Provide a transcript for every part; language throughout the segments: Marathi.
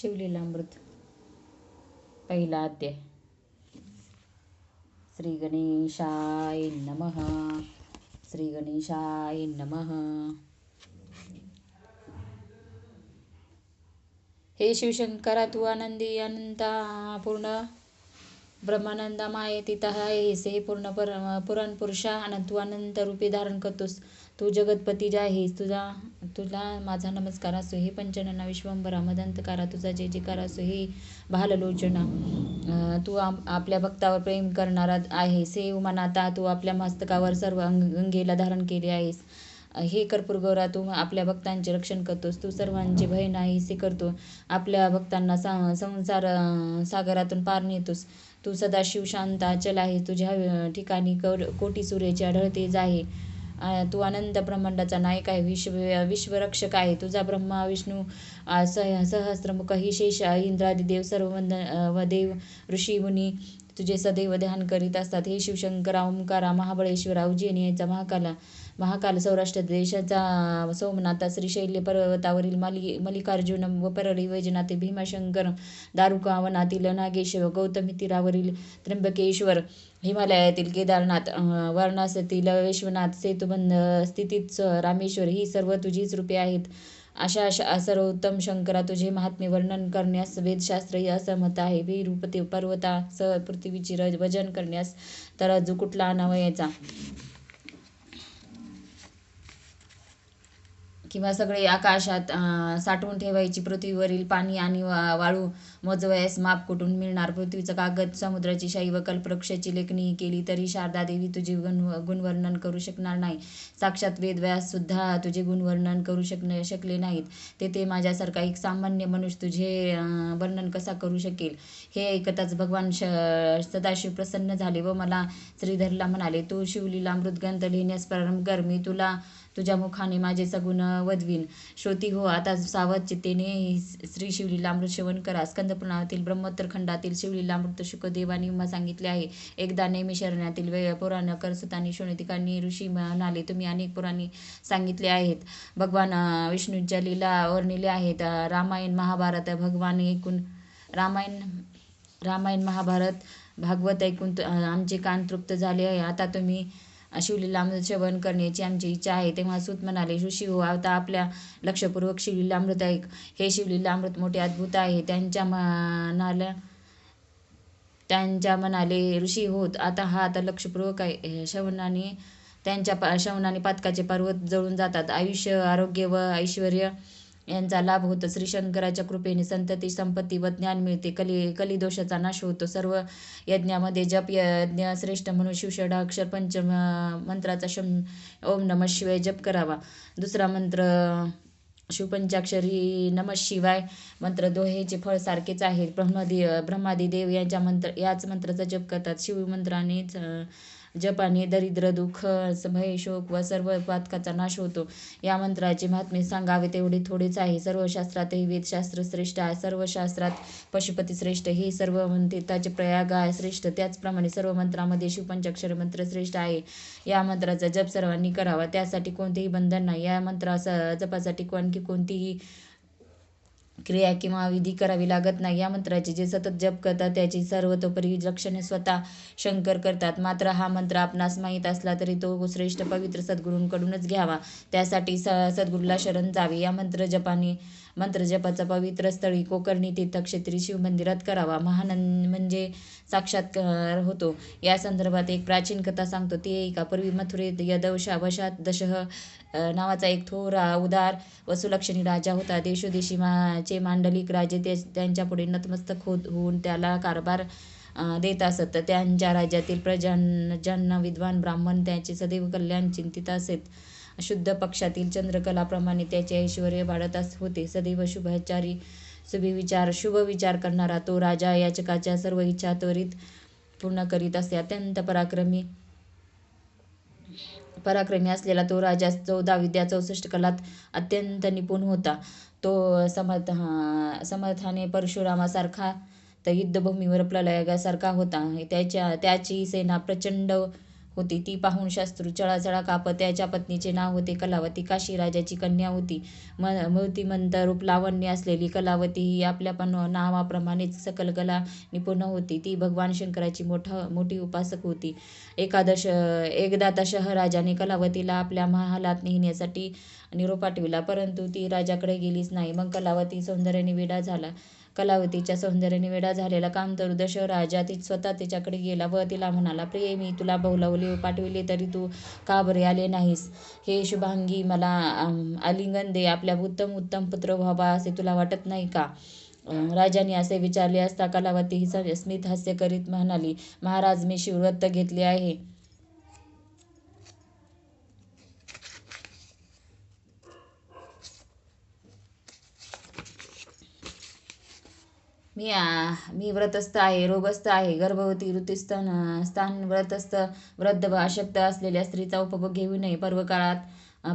शिवलीलामृत पहिला अध्याय. श्री गणेशाय नमः. श्री गणेशाय नमः. हे शिवशंकरा तू आनंदी अनंता पूर्ण ब्रह्मानंदा मायेतीत आहेस हे पूर्ण पर पुराण पुरुषा आणि तू अनंत रूपे धारण करतोस. तू जगतपती जे आहेस तुझा तुला माझा नमस्कार असो. हे पंचनना विश्वंभरा मदंतकारा तुझा जय जयकार असो. हे भाललोचना तू आपल्या भक्तावर प्रेम करणारा आहेस. हे उमानाता तू आपल्या मस्तकावर सर्व अंग अंगेला धारण केले आहेस. हे कर्पूर गौरा तू आपल्या भक्तांचे रक्षण करतोस तू सर्वांचे भय नाहीसे करतो आपल्या भक्तांना सा संसार सागरातून पार नेतोस. तू सदाशिव शांत अचल आहे तुझ्या ठिकाणी कौर कोटी सूर्याचे आढळते आहे तू अनंत ब्रह्मांडाचा नायक आहे विश्व विश्वरक्षक आहे तुझा ब्रह्मा विष्णू सह सहस्रमुख ही शेष इंद्रादी देव सर्व वंद व देव ऋषी मुनी तुझे सदैव ध्यान करीत असतात. हे शिवशंकरा ओंकारा महाबळेश्वरा उज्जैनी याचा महाकाला महाकाल सौराष्ट्र देशाचा सोमनाथा श्रीशैल्य पर्वतावरील मलि मल्लिकार्जुन व परळी वैजनाथ भीमाशंकर दारुकावनातील नागेश्वर गौतमी तीरावरील त्र्यंबकेश्वर हिमालयातील केदारनाथ वारणासतील विश्वनाथ सेतुबंध स्थितीत रामेश्वर ही सर्व तुझीच रूपे आहेत. अशा अशा सर्वोत्तम शंकरा तुझे महात्म्य वर्णन करण्यास वेदशास्त्र असमत आहे. विरूपते पर्वता स पृथ्वीची रज वजन करण्यास तर अजून कुठला अनावयाचा? किंवा सगळे आकाशात साठवून ठेवायची पृथ्वीवरील पाणी आणि वा- वाळू मोजवयास माप कुठून मिळणार? पृथ्वीचा कागद समुद्राची शाई व कल्पवृक्षाची लेखणी केली तरी शारदा देवी तुझे गुण गुणवर्णन करू शकणार नाही. साक्षात वेदव्यास सुद्धा तुझे गुणवर्णन करू शकणे शकले नाहीत. तेथे माझ्यासारखा एक सामान्य मनुष्य तुझे वर्णन कसा करू शकेल? हे ऐकताच भगवान श सदाशिव प्रसन्न झाले व मला श्रीधरला म्हणाले तू शिवलीला मृदगंध लिहिण्यास प्रारंभ कर. मी तुला तुझ्या मुखाने माझे सगुण वधवीन. श्रोती हो आता सावध चित्तेने श्री शिवलीलामृत सेवन करा. स्कंदपुराणातील ब्रह्मोत्तर खंडातील शिवलीलामृत शुकदेवानी मा सांगितले आहे. एकदा नेहमी शरणातील वे पुराण करसुतानी शोणितिकांनी ऋषी म्हणाले तुम्ही अनेक पुराणे सांगितले आहेत. भगवान अं, विष्णूच्या लीला वर्णिले आहेत. रामायण महाभारत भगवान ऐकून रामायण रामायण महाभारत भागवत ऐकून त- आमचे कान तृप्त झाले आहे. आता तुम्ही शिवलीलामृत श्रवण करण्याची आमची इच्छा आहे. तेव्हा सूत म्हणाले ऋषी हो आता आपल्या लक्षपूर्वक शिवलीलामृत ऐक. हे शिवलीलामृत मोठे अद्भुत आहे. त्यांच्या मनाला त्यांच्या म्हणाले ऋषी होत आता हा आता लक्षपूर्वक आहे. श्रवणाने त्यांच्या पा श्रवणाने पातकाचे पर्वत जळून जातात. आयुष्य आरोग्य व ऐश्वर यांचा लाभ होतो. श्री शंकराच्या कृपेने संतती संपत्ती व ज्ञान मिळते. कली कलिदोषाचा नाश होतो. सर्व यज्ञामध्ये जप यज्ञ श्रेष्ठ म्हणून शिवषडाक्षर पंच मंत्राचा शम ओम नम शिवाय जप करावा. दुसरा मंत्र शिवपंचाक्षरी नम शिवाय मंत्र. दोहेचे फळ सारखेच आहे ब्रह्मदे ब्रह्मादी देव यांच्या मंत्र याच मंत्राचा जप करतात. शिवमंत्रानेच जपाने दरिद्र दुःख भय शोक व सर्व पातकाचा नाश होतो. या मंत्राचे महात्म्य सांगावे तेवढे थोडेच आहे. सर्व शास्त्रातही वेदशास्त्र श्रेष्ठ आहे. सर्व शास्त्रात पशुपती श्रेष्ठ हे सर्व म्हणते. त्याचे प्रयाग आहे श्रेष्ठ. त्याचप्रमाणे सर्व मंत्रामध्ये शिवपंचाक्षर मंत्र श्रेष्ठ आहे. या मंत्राचा जप सर्वांनी करावा. त्यासाठी कोणतेही बंधन नाही. या मंत्राचा जपासाठी आणखी कोणतीही क्रिया किंवा विधी करावी लागत नाही. या मंत्राचे जे सतत जप करतात त्याची सर्वतोपरी लक्षणे स्वतः शंकर करतात. मात्र हा मंत्र आपणास माहीत असला तरी तो श्रेष्ठ पवित्र सद्गुरूंकडूनच घ्यावा. त्यासाठी स सद्गुरूला शरण जावे. या मंत्र जपाने मंत्र जपाचा पवित्र स्थळी कोकर्णी तीर्थक्षेत्री शिवमंदिरात करावा. महानंद म्हणजे साक्षात्कार होतो. या संदर्भात एक प्राचीन कथा सांगतो. ती एका पूर्वी मथुरेत यदवशा वशात दशह नावाचा एक थोर उदार वसुलक्षणी राजा होता. देशोदेशी चे मांडलिक राजे ते त्यांच्या पुढे नतमस्तक होत होऊन त्याला कारभार देत असत. त्यांच्या राज्यातील प्रजन ज्यांना विद्वान ब्राह्मण त्याचे सदैव कल्याण चिंतित असत. शुद्ध पक्षातील चंद्रकलाप्रमाणे त्याचे ऐश्वर वाढत होते. सदैव शुभाचारी शुभविचार शुभ विचार करणारा तो राजा याचकाच्या सर्व इच्छा त्वरित पूर्ण करीत असे. अत्यंत पराक्रमी पराक्रमी असलेला तो राजा चौदा विद्या चौसष्ट कलात अत्यंत निपुण होता. तो समर्थ समर्थाने परशुरामासारखा तर युद्धभूमीवर प्रलयासारखा होता. त्याच्या त्याची सेना प्रचंड होती. ती पाहून शास्त्रू चळाचळा कापत त्याच्या पत्नीचे नाव होते कलावती. काशी राजाची कन्या होती. म मूर्तिमंत रूप लावण्य असलेली कलावती ही आपल्या पण नावाप्रमाणेच सकल कला निपुण होती. ती भगवान शंकराची मोठा मोठी उपासक होती. एकादश एकदा दशह राजाने कलावतीला आपल्या महालात नेण्यासाठी निरोप पाठविला. परंतु ती राजाकडे गेलीच नाही. मग कलावती सौंदर्याने वेडा झाला. कलावतीच्या सौंदर्याने वेडा झालेला कामतरू दशराजा ती स्वतः तिच्याकडे गेला व तिला म्हणाला प्रिय मी तुला बोलावले पाठविले तरी तू का बरे आले नाहीस? हे शुभांगी मला आलिंगन दे आपल्या उत्तम उत्तम पुत्र व्हावा असे तुला वाटत नाही का? राजाने असे विचारले असता कलावती ही स- स्मित हास्य करीत म्हणाली महाराज मी शिवव्रत घेतले आहे. मी मी व्रतस्थ आहे रोगस्थ आहे गर्भवती ऋतुस्थान स्थान व्रतस्थ वृद्ध व अशक्त असलेल्या स्त्रीचा उपभोग घेऊ नये. पर्व काळात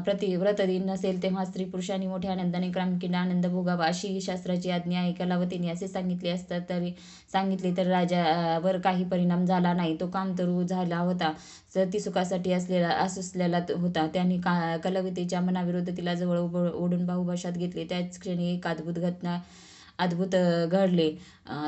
प्रति व्रतदिन नसेल तेव्हा स्त्री पुरुषांनी मोठ्या आनंदाने क्रमकीन आनंद भोगावा अशी शास्त्राची आज्ञा आहे कलावतीने असे सांगितले असता तरी सांगितले तर राजावर काही परिणाम झाला नाही. तो कामतरू झाला होता. सती सुखासाठी असलेला असलेला होता. त्यांनी का कलावतीच्या मनाविरुद्ध तिला जवळ उभ- ओढून बाहुभाषात घेतले. त्याच क्षणी एक अद्भुत घटना अद्भुत घडले.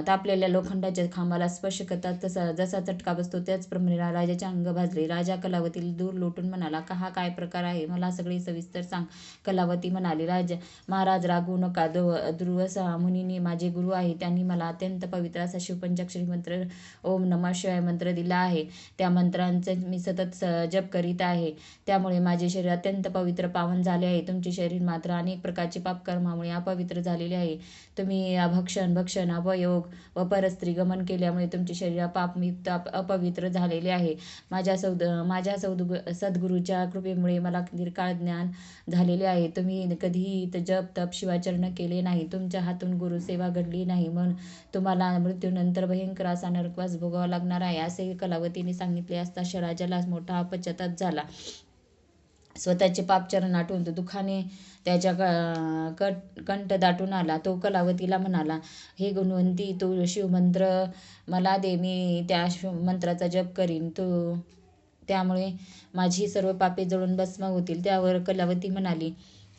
तापलेल्या लोखंडाच्या खांबाला स्पर्श करतात. तसा जसा चटका बसतो त्याचप्रमाणे राजाचे अंग भाजले. राजा कलावतीला दूर लोटून म्हणाला का हा काय प्रकार आहे? मला सगळे सविस्तर सांग. कलावती म्हणाली राजा महाराज रागू नका. दो ध्रुवसा मुनीने माझे गुरु आहे. त्यांनी मला अत्यंत पवित्र असा शिवपंचाक्षरी मंत्र ओम नमः शिवाय मंत्र दिला आहे. त्या मंत्रांचे मी सतत स- जप करीत आहे. त्यामुळे माझे शरीर अत्यंत पवित्र पावन झाले आहे. तुमचे शरीर मात्र अनेक प्रकारचे पापकर्मामुळे अपवित्र झालेले आहे. तुम्ही भक्षण भक्षण अपयोग व परस्त्री गमन केल्यामुळे तुमचे शरीर पापयुक्त अप- अपवित्र झालेले आहे. माझ्या सौद माझ्या सौद सद्गुरूच्या कृपेमुळे मला निरकाळ ज्ञान झालेले आहे. तुम्ही कधीही जप तप शिवाचरण केले नाही. तुमच्या हातून गुरुसेवा घडली नाही म्हणून तुम्हाला मृत्यूनंतर भयंकर असा नरकवास भोगावा लागणार आहे असे कलावतीने सांगितले असता शराजाला मोठा पश्चाताप झाला. स्वतःचे पापचरण आठवून तो दुःखाने त्याच्या क- कट कंठ दाटून आला. तो कलावतीला म्हणाला हे गुणवंती तो शिवमंत्र मला दे मी त्या शिवमंत्राचा जप करीन. तो त्यामुळे माझी सर्व पापे जळून भस्म होतील. त्यावर कलावती म्हणाली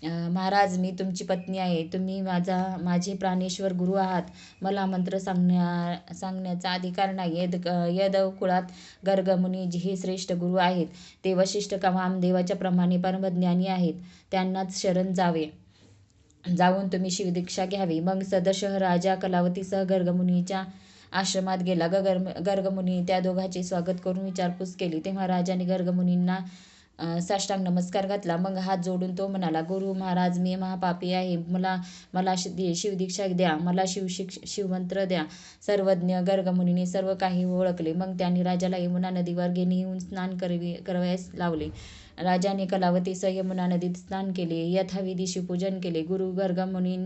महाराज मी तुमची पत्नी आहे. तुम्ही माझा माझे प्राणेश्वर गुरु आहात. मला मंत्र सांगण्या सांगण्याचा अधिकार नाही यद यदव कुळात गर्गमुनी जी हे श्रेष्ठ गुरु आहेत. ते वशिष्ठ कमाम देवाच्या प्रमाणे परमज्ञानी आहेत. त्यांनाच शरण जावे. जाऊन तुम्ही शिवदीक्षा घ्यावी. मग सदशह राजा कलावतीसह गर्गमुनीच्या आश्रमात गेला. गगर गर्गमुनी त्या दोघांचे स्वागत करून विचारपूस केली. तेव्हा राजाने गर्गमुनींना साष्टांग नमस्कार घातला. मग हात जोडून तो म्हणाला गुरु महाराज मी महापापी आहे. मला मला शि- शिवदीक्षा द्या. मला शिवशिक्ष शिवमंत्र द्या. सर्वज्ञ गर्गमुनीने सर्व काही ओळखले. मग त्यांनी राजाला यमुना नदीवर घेणे येऊन स्नान करवी करवयास लावले. राजाने कलावतीसह यमुना नदीत स्नान केले. यथाविधी शिवपूजन केले. गुरु गर्गमुनी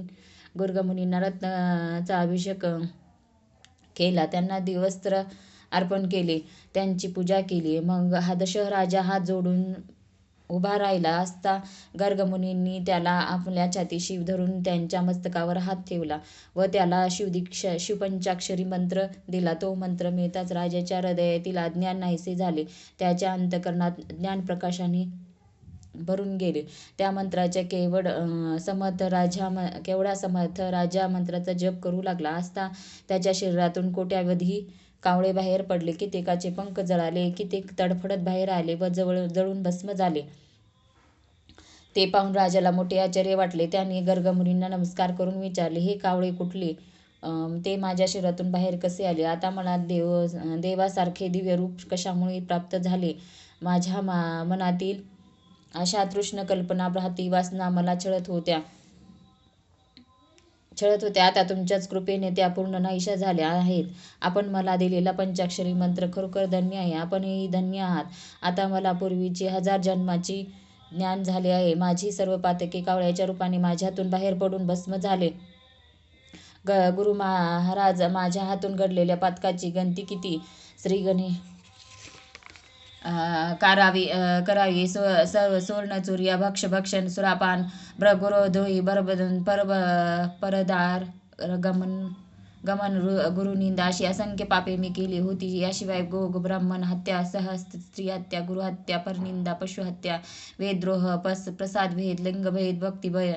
गुर्गमुनींना रत्नाचा अभिषेक केला. त्यांना दिवस्त्र अर्पण केले. त्यांची पूजा केली. मग हा दशराजा हात जोडून उभा राहिला असता गर्गमुनींनी त्याला आपल्या छातीशी धरून त्यांच्या मस्तकावर हात ठेवला व त्याला शिवदीक्षा शिवपंचाक्षरी मंत्र दिला. तो मंत्र मिळताच राजाच्या हृदयातील अज्ञान नाहीसे झाले. त्याच्या अंतकरणात ज्ञानप्रकाशाने भरून गेले. त्या मंत्राच्या केवळ समर्थ राजा म केवढा समर्थ राजा मंत्राचा जप करू लागला असता त्याच्या शरीरातून कोट्यावधी कावळे बाहेर पडले. कित्येकाचे पंख जळाले कित्येक तडफडत बाहेर आले व जवळ जळून भस्म झाले. ते पाहून राजाला मोठे आश्चर्य वाटले. त्याने गर्गमुनींना नमस्कार करून विचारले हे कावळे कुठले? ते माझ्या शरीरातून बाहेर कसे आले? आता मला देव देवासारखे दिव्य रूप कशामुळे प्राप्त झाले? माझ्या मा मनातील अशा तृष्ण कल्पना भ्राती वासना मला छळत होत्या. छळत होत्या आता तुमच्याच कृपेने त्या पूर्ण नाहीशा झाल्या आहेत. आपण मला दिलेला पंचाक्षरी मंत्र खरोखर धन्य आहे. आपणही धन्य आहात. आता मला पूर्वीची हजार जन्माची ज्ञान झाले आहे. माझी सर्व पातके कावळ्याच्या रूपाने माझ्यातून बाहेर पडून भस्म झाले. ग गुरु महाराज माझ्या हातून घडलेल्या पातकाची गंती किती? श्री गणे करावी करावी. सु सर्व सुवर्णचूर्या भक्ष भक्षण सुरापान ब्रगुरोधोई बरबदन परब परदार गमन गमन रु- गुरुनिंदा अशी असंख्य पापे मी केली होती. याशिवाय गो ब्राह्मण हत्या सहस्त स्त्री हत्या गुरुहत्या परनिंदा पशुहत्या वेद्रोह पस प्रसादभेद लिंगभेद भक्तिभय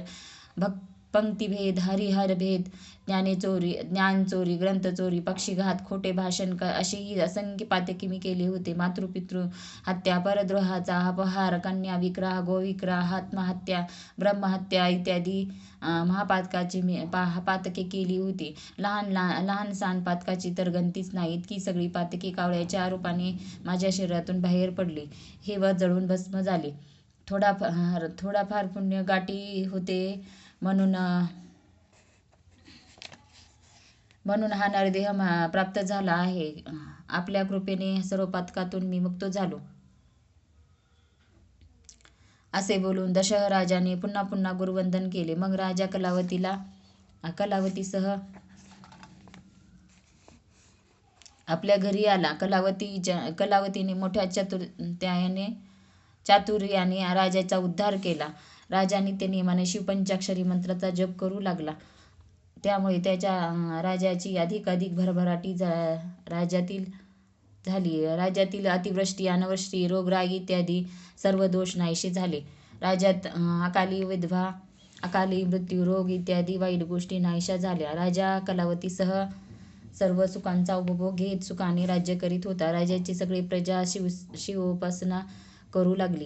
भक् पंक्तिभेद हरिहरभेद ज्ञानेचोरी ज्ञानचोरी ग्रंथचोरी पक्षीघात खोटे भाषण क अशीही असंख्य पातकी मी केली होते. मातृपितृ हत्या परद्रोहाचा अपहार कन्या विक्राह गोविक्राह आत्महत्या ब्रह्महत्या इत्यादी महापातकाची मी पा पातके केली होती. लहान लहान लहान सहान पातकाची तर गणतीच नाही. इतकी सगळी पातके कावळ्याच्या आरोपाने माझ्या शरीरातून बाहेर पडली. हे व जळून भस्म झाले. थोडाफार थोडाफार पुण्य गाठी होते. म्हणून म्हणून हा नरदेह मा- प्राप्त झाला आहे. आपल्या कृपेने सर्व पातकातून मी मुक्त झालो. असे बोलून दशहराजाने पुन्हा पुन्हा गुरुवंदन केले. मग राजा कलावतीला कलावतीसह आपल्या घरी आला. कलावती कलावतीने मोठ्या चतुर्त्याने चातुर्याने राजाचा उद्धार केला. राजा नित्य नियमाने शिवपंचाक्षरी मंत्राचा जप करू लागला. त्यामुळे त्याच्या राजाची अधिक अधिक भरभराटी जा राज्यातील झाली. राज्यातील अतिवृष्टी अनावृष्टी रोगराई इत्यादी सर्व दोष नाहीसे झाले. राज्यात अकाली विधवा अकाली मृत्यू रोग इत्यादी वाईट गोष्टी नाहीशा झाल्या. राजा कलावतीसह सर्व सुखांचा उपभोग घेत सुखाने राज्य करीत होता. राजाची सगळी प्रजा शिव शिवोपासना करू लागली.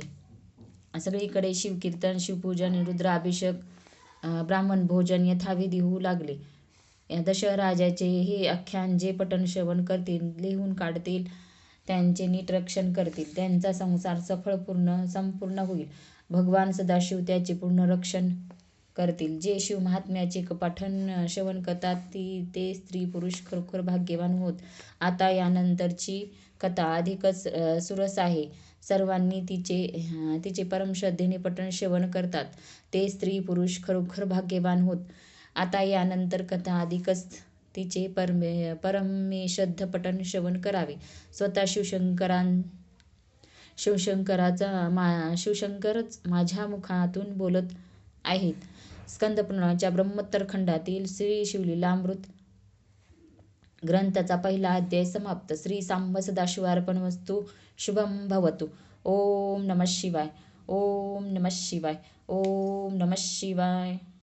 सगळीकडे शिवकीर्तन शिवपूजन रुद्राभिषेक ब्राह्मण भोजन यथाविधी होऊ लागले. या दशराजाचे हे आख्यान जे पठण श्रवण करतील लिहून काढतील त्यांचे नीट रक्षण करतील त्यांचा संसार सफळपूर्ण संपूर्ण होईल. भगवान सदाशिव त्याचे पूर्ण रक्षण करतील. जे शिव महात्म्याचे क- पठण श्रवण करतात ती ते स्त्री पुरुष खरोखर भाग्यवान होत. आता यानंतरची कथा अधिकच सुरस आहे. सर्वांनी तिचे तिचे परमश्रद्धेने पठण श्रवण करतात. ते स्त्री पुरुष खरोखर भाग्यवान होत. आता यानंतर कथा अधिकच तिचे परमे परमे श्रद्ध पठण श्रवण करावे. स्वतः शिवशंकरां शिवशंकराचा मा शिवशंकरच माझ्या मुखातून बोलत आहेत. स्कंदपुराणाच्या ब्रह्मोत्तर खंडातील श्री शिवलीलामृत ग्रंथाचा पहिला अध्याय समाप्त. श्री सांब सदाशिवार्पण वस्तू शुभम भवतु. ओम नमः शिवाय. ओम नमः शिवाय. ओम नमः शिवाय.